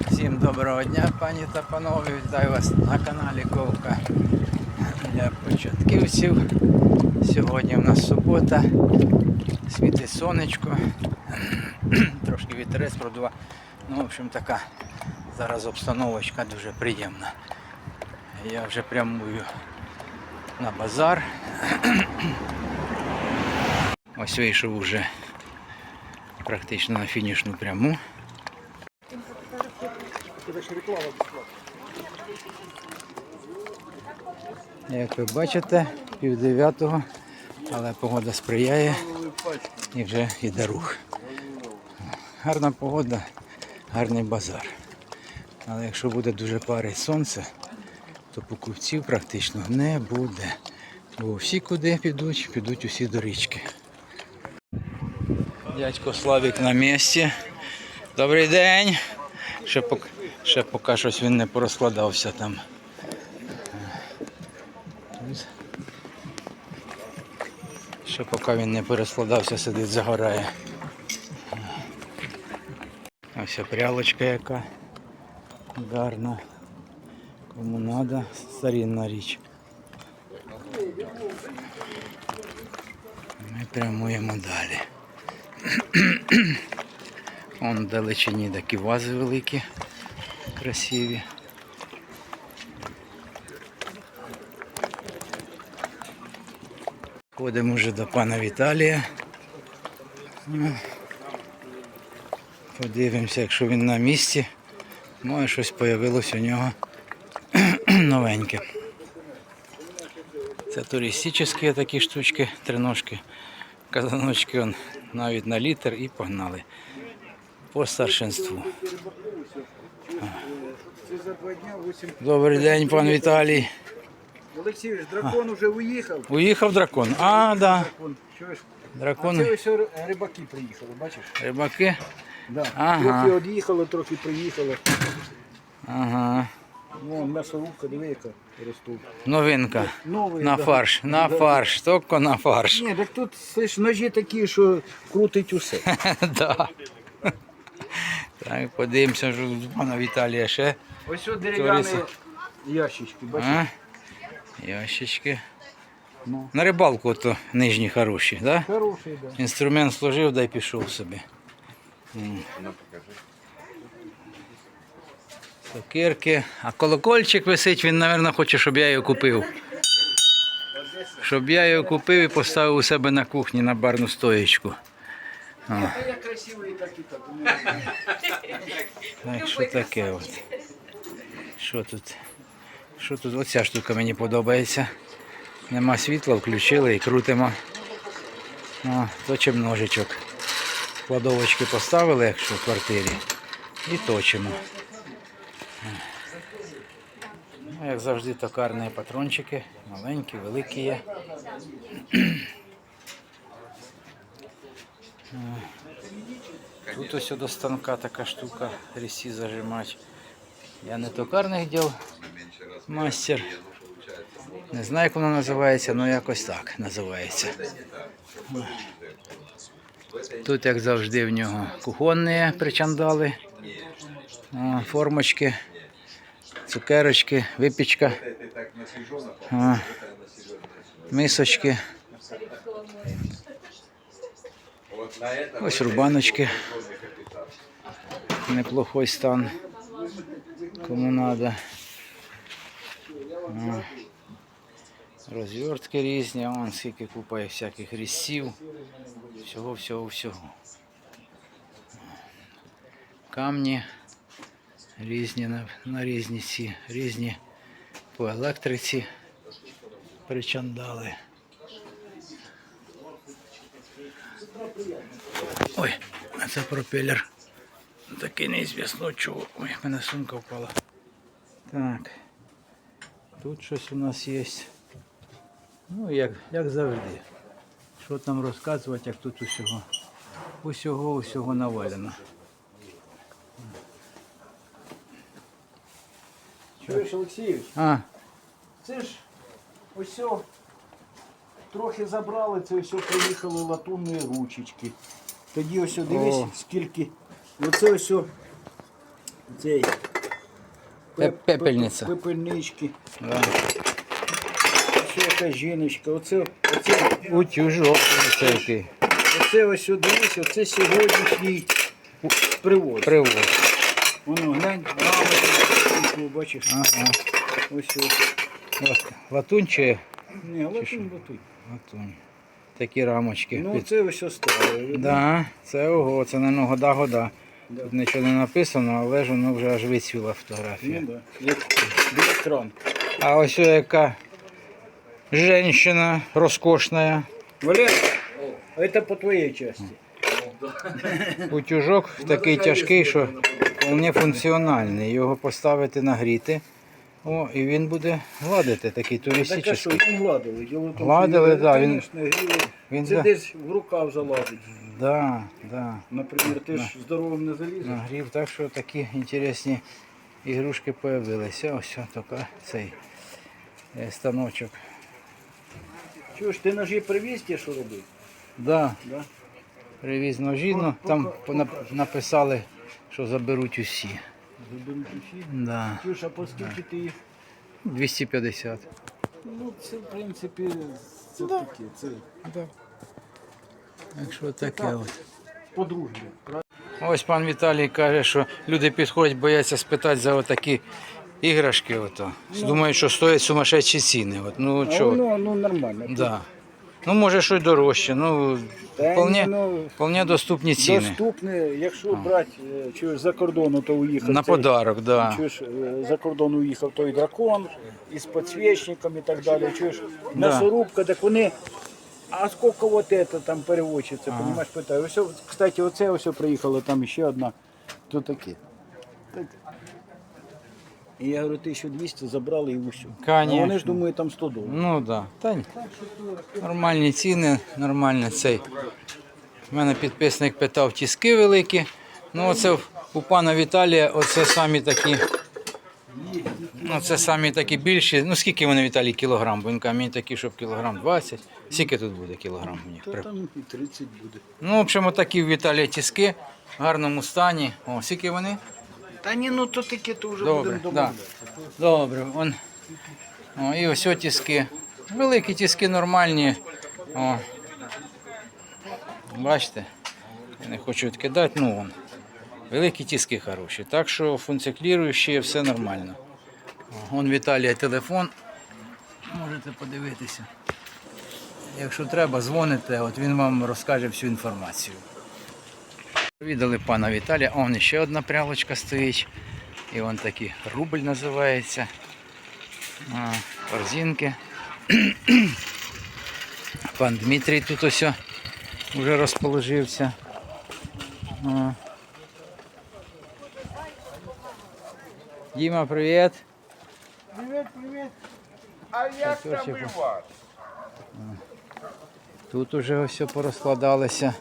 Всім доброго дня, пані та панове. Вітаю вас на каналі Ковка для початківців. Сьогодні в нас субота, світить сонечко, трошки вітерець продува. Ну, в общем, така зараз обстановочка дуже приємна. Я вже прямую на базар. Ось вийшов уже практично на фінішну пряму. Як ви бачите, пів дев'ятого, але погода сприяє і вже йде рух. Гарна погода, гарний базар. Але якщо буде дуже парить сонце, то покупців практично не буде. Бо всі куди підуть, підуть усі до річки. Дядько Славік на місці. Добрий день. Ще поки, ще поки щось він не порозкладався там. Ще поки він не перескладався, сидить, загорає. Ось прялочка яка гарна. Кому треба, старинна річ. Ми прямуємо далі. Вон в далечині такі вази великі, красиві. Ходимо вже до пана Віталія. Подивимося, якщо він на місці. Може щось появилось у нього новеньке. Це туристичні такі штучки, триножки, казаночки навіть на літр і погнали. По старшинству. Це за два дня 8. Добрий день, пан Віталій. Олексійович, дракон уже уїхав. Уїхав дракон. А, да. Дракон, чуєш? А це ось рибаки приїхали, бачиш? Рибаки. Да. Ага. Трохи од'їхали, трохи приїхали. Ага. Вон м'ясорубка, диви, яка ростуть. Новинка. Новий, На да. фарш, на Да. фарш, тільки на фарш. Ні, так тут слиш, ножі такі, що крутить усе. да. Так, подивимося, що у пана Віталія ще. Ось от дерев'яні ящички, бачиш? А? Ящички. Ну. На рибалку то нижні хороші, да? Хороший, да. Інструмент сложив, дай пішов собі. Сокирки. А колокольчик висить, він, мабуть, хоче, щоб я його купив. Щоб я його купив і поставив у себе на кухні на барну стоєчку. Та я красивий так і так. Так, що таке от? Що тут? Що тут? Оця штука мені подобається. Нема світла, включили і крутимо. О, точимо ножичок. Кладовочки поставили, якщо в квартирі, і точимо. Ну, як завжди, токарні патрончики, маленькі, великі є. Тут ось до станка така штука, рісі зажимач. Я не токарних діл мастер. Не знаю, як воно називається, але якось так називається. Тут, як завжди, в нього кухонні причандали, формочки, цукерочки, випічка, мисочки. Ось рубаночки. Неплохой стан. Кому надо. Розвертки різні, вон скільки купа є всяких різців. Всього, всього, всього. Камні різні на, на різні ці, різні по електриці причандали. Ой, а це пропелер. Такий неізвісно чого. Ой, в мене сумка впала. Так. Тут щось у нас є. Ну, як, як завжди. Що там розказувати, як тут усього. Усього, усього навалено. Чуєш, Олексійович? А, Це ж ось о, трохи забрали, це ось о приїхали латунні ручечки. Тоді ось дивись, О. скільки. Оце ось цей Пе- пепельниця. Пепельнички. Да. Ще якась жіночка. Оце, оце, Утюжок це який. оце ось дивись, оце сьогоднішній привоз. Привоз. Воно, глянь, рамочку, бачиш, Ага. ось ось. Лат- Латунь чи Ні, латунь, латунь. Латунь? Такі рамочки. Ну Під- це ось оставили. Да, це ого, це не года года. Да. Тут нічого не написано, але ж воно вже аж вицвіла фотографія. Ну, да. Як біля. А ось яка жінка розкошна. Валер, це по твоїй часті. Утюжок такий тяжкий, що вполне функціональний. Його поставити нагріти. О, і він буде гладити такий Так а що, туристичний. він гладили. Діло в тому, Гладили, що він, да, він- конечно, гріє. Він Це за- десь в рукав залазить. Да, да. Наприклад, ти ж здоровим не залізеш. Нагрів, так що такі інтересні ігрушки появилися. Ось така цей е, станочок. Чуєш, ти ножі привіз ті, що робив? Да, Да? привіз ножі, ну, там понап- написали, що заберуть усі. Да. Чуєш, а по скільки ти їх? 250. Ну, це, в принципі, це таке, це Так що таке от. по дружбі. Ось пан Віталій каже, що люди підходять, бояться спитати за отакі іграшки. Ото. Думають, що стоять сумасшедші ціни. От, ну А чого? воно ну, нормально. Да. Ну, може, щось дорожче. Ну, Та вполне, ні, ну, вполне доступні ціни. Доступне, якщо брати е, чуєш, за кордону, то уїхав. На цей, подарок, да. Чуєш, е, за кордон уїхав той дракон із підсвічником і так далі. Чуєш, Да. м'ясорубка, так вони. А скільки от це там переводчиця, Ага. понімаєш, питаю. Ось, кстати, оце ось приїхало, там ще одна. То таке. Так. І я говорю, 1200 забрали і усю. А Конечно. вони ж думають, там 100 доларів. Ну так. Да. Та ні. Нормальні ціни, нормально цей. У мене підписник питав тіски великі. Ну, оце в- у пана Віталія, оце самі такі. Ну, це самі такі більші. Ну, скільки вони Віталій кілограм? Бо він каже, мені такі, щоб кілограм 20. Скільки тут буде кілограм у них? Та там і 30 буде. Ну, в общем, такі в Віталія тіски в гарному стані. О, скільки вони? Та ні, ну то таке то вже Добре, будемо да. домовлятися. Добре, он. О, і ось о тіски. Великі тіски нормальні. О. Бачите? Я не хочу відкидати, ну вон. Великі тіски хороші. Так що функціонуючі, все нормально. О, Вон Віталія телефон. Можете подивитися. Якщо треба, дзвоните, от він вам розкаже всю інформацію. Віддали пана Віталія, а вон ще одна прялочка стоїть. І вон такий рубль називається. А, корзинки. Пан Дмитрій тут ось вже розположився. А. Діма, привіт. Привет, привет. А як там і вас? Тут уже ось порозкладалося.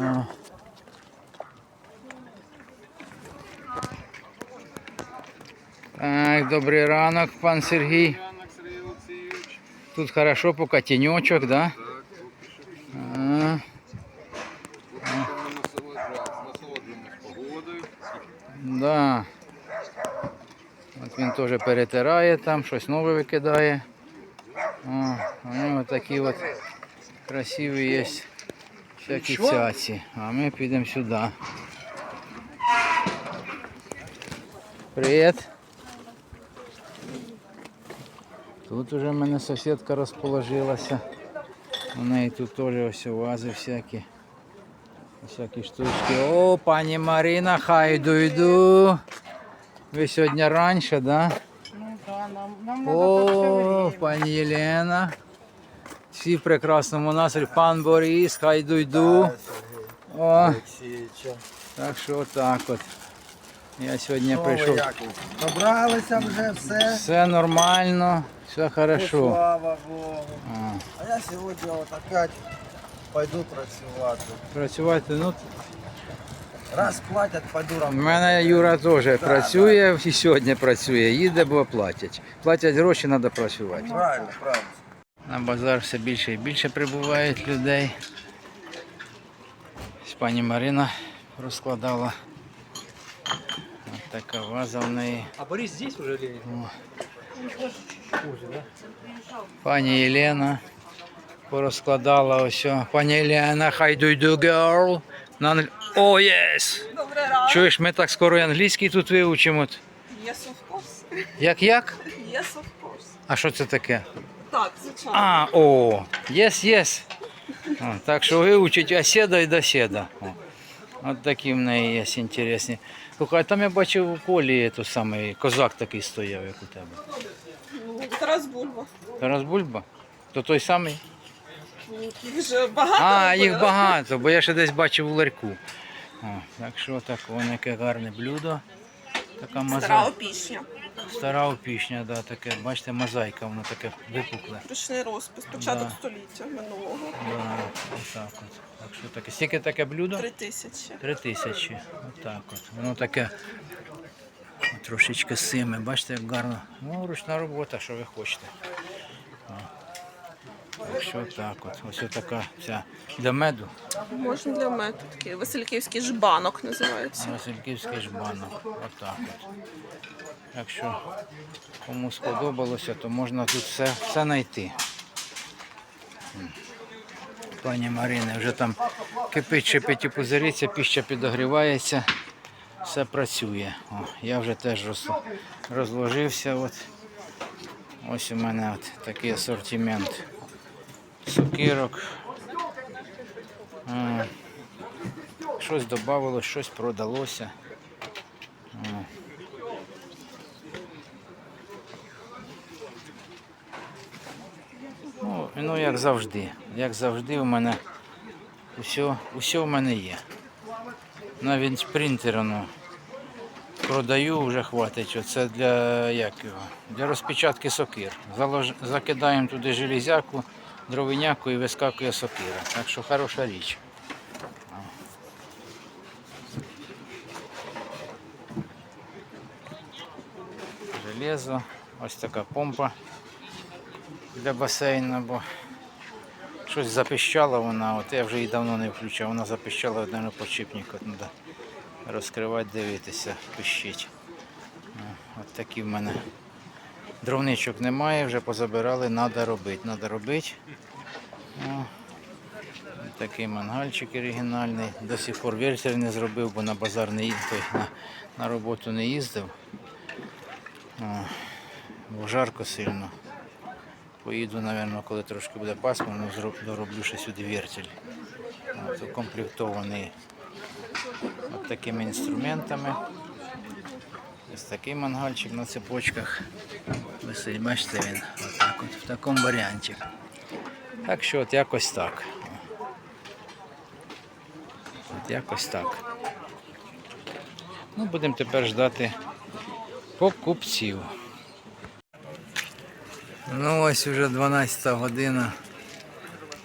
А. Так, добрий ранок, пан Сергій. Ранок, Сергій Олексійович. Тут хорошо, поки тіньочок, да? А, Насолоджуємось погодою. да. От він теж перетирає там, щось нове викидає. О, у нього такі от красиві є всякі цяці. А ми підемо сюди. Привіт. Тут уже в мене сусідка розположилася. У неї тут теж ось вази всякі. Всякі штучки. О, пані Марина, хай йду. Ви сьогодні раніше, да? Ну да, нам, нам О, пані Єлена. Всі в прекрасному настрої. Пан Борис, хай йду. О, так що так от. Я сьогодні прийшов. Добралися вже все. Все нормально, все хорошо. Слава Богу. А, А я сьогодні от опять пойду працювати. Працювати, ну, Раз платять, пойду У мене Юра теж працює і сьогодні працює. Їде, бо платять. Платять гроші, треба працювати. Правильно, правильно. На базар все більше і більше прибувають людей. Пані Марина розкладала така ваза в неї. А Борис здесь уже или хуже, да? Пані Єлена порозкладала ось. Пані Єлена, how do girl? На англ... О, єс! Чуєш, ми так скоро і англійський тут вивчимо. Yes, of course. Як як? Yes, of course. А що це таке? Так, звичайно. А, о, єс, єс. О, Так що вивчить оседа і доседа. О. От такі в неї є інтересні. Слухай, там я бачив у полі той самий козак такий стояв, як у тебе. Ну, Тарас Бульба. Тарас Бульба? То той самий? Ну, Їх же багато. А, робили. їх багато, бо я ще десь бачив у ларьку. О, так що так, воно яке гарне блюдо. Така мозаїка. Стара опішня. Стара опішня, да, таке, бачите, мозаїка, воно таке випукле. Ручний розпис, початок Да. століття минулого. Да, отак от. Так що таке. Скільки таке блюдо? Три тисячі. Три тисячі. Отак от. Воно таке трошечки симе. Бачите, як гарно. Ну, ручна робота, що ви хочете. Так що так от. Ось така ця для меду. Можна для меду. Такий Васильківський жбанок називається. Васильківський жбанок. Отак от. Якщо кому сподобалося, то можна тут все, все знайти. Пані Марини, вже там кипить, шипить і пузириться, піща підогрівається, все працює. О, я вже теж роз, розложився. От. Ось у мене от такий асортимент цукірок. Е, Щось додавалось, щось продалося. О. Ну, ну, як завжди. Як завжди, у мене усе, усе в мене є. Навіть принтер ну, продаю, вже хватить. Оце для, як його, для розпечатки сокир. Залож, закидаємо туди железяку, дровиняку і вискакує сокира. Так що хороша річ. железо. Ось така помпа для басейну, бо щось запищала вона, от я вже її давно не включав, вона запищала один почіпник, от треба розкривати, дивитися, пищить. О, От такі в мене дровничок немає, вже позабирали, треба робити. Треба робити. О, Такий мангальчик оригінальний. До сих пор вертер не зробив, бо на базар не їздив, на, на роботу не їздив. О, бо жарко сильно. Поїду, мабуть, коли трошки буде пасмурно, зроб- дороблю ще сюди вертель. От, укомплектований от такими інструментами. Ось такий мангальчик на цепочках. Висить, бачите він, отак от, в такому варіанті. Так що от якось так. От якось так. Ну, будемо тепер ждати покупців. Ну ось вже 12 година.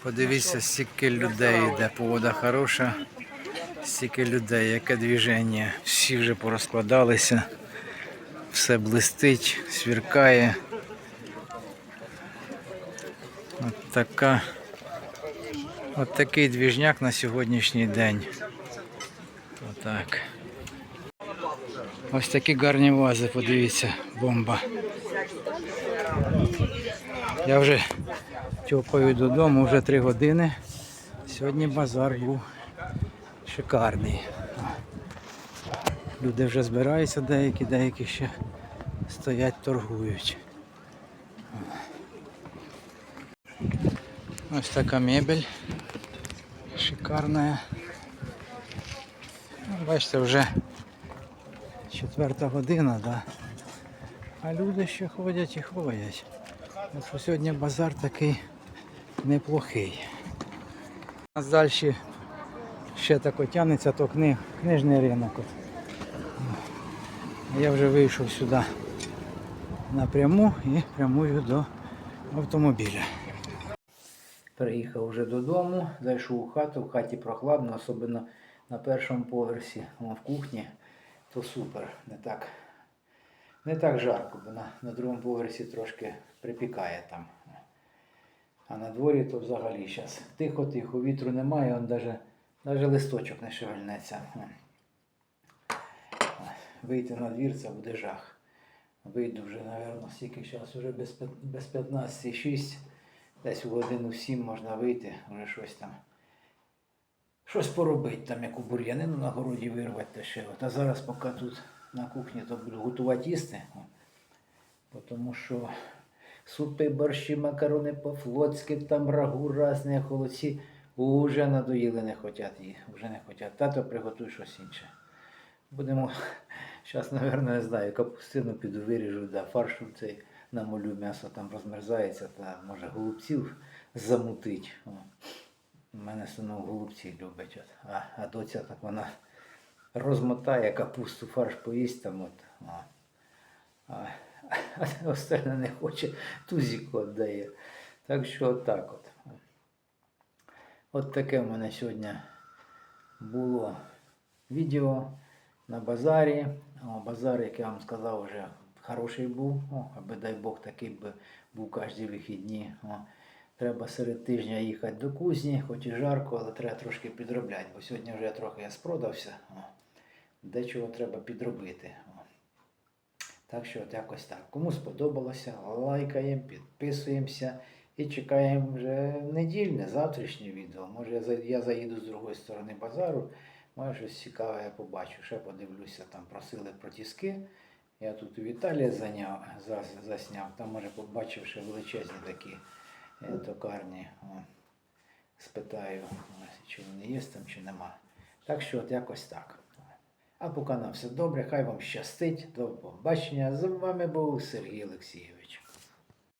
Подивіться, стільки людей йде, погода хороша, стільки людей, яке движення. Всі вже порозкладалися, все блистить, сверкає. От така. От такий двіжняк на сьогоднішній день. Отак. Ось такі гарні вази, подивіться, бомба. Я вже тьопаю додому вже три години. Сьогодні базар був шикарний. Люди вже збираються деякі, деякі ще стоять, торгують. Ось така мебель шикарна. Бачите, вже четверта година, да. А люди ще ходять і ходять. Так сьогодні базар такий неплохий. У нас далі ще так тягнеться, то книг, книжний ринок. Я вже вийшов сюди напряму і прямую до автомобіля. Приїхав вже додому, зайшов у хату, в хаті прохладно, особливо на першому поверсі, в кухні, то супер, не так, не так жарко, бо на, на другому поверсі трошки припікає там. А на дворі то взагалі зараз тихо-тихо, вітру немає, он даже листочок не шевельнеться. вийти на двір це буде жах. Вийду вже, мабуть, скільки зараз, вже без, без 15.06, десь у годину 7 можна вийти, вже щось там. Щось поробити, там яку бур'янину на городі вирвати та ще. А зараз поки тут на кухні то буду готувати їсти. Тому що супи, борщі, макарони по-флотськи, там рагу різні, холодці. Уже надоїли, не хочуть їх, вже не хочуть. Тато приготуй щось інше. Будемо, зараз, мабуть, не знаю, капустину піду виріжу, да, фаршу цей намолю, м'ясо там розмерзається, та може голубців замутить. У мене сину голубці любить. А, а доця так вона розмотає капусту, фарш поїсть там. От. А, а остальне не хоче, тузіку віддає. Так що отак от. От таке в мене сьогодні було відео на базарі. О, базар, як я вам сказав, вже хороший був. О, аби дай Бог такий би був кожні вихідні. О. Треба серед тижня їхати до кузні, хоч і жарко, але треба трошки підробляти, бо сьогодні вже я трохи я спродався. О. Дечого треба підробити. Так що от якось так. Кому сподобалося, лайкаємо, підписуємося і чекаємо вже недільне, завтрашнє відео. Може я, заїду з другої сторони базару, може щось цікаве я побачу. Ще подивлюся, там просили про тіски. Я тут у Віталія зайняв, зас- засняв, там може побачив ще величезні такі е, токарні. Спитаю, чи вони є там, чи нема. Так що от якось так. А поки нам все добре, хай вам щастить. До побачення. З вами був Сергій Олексійович.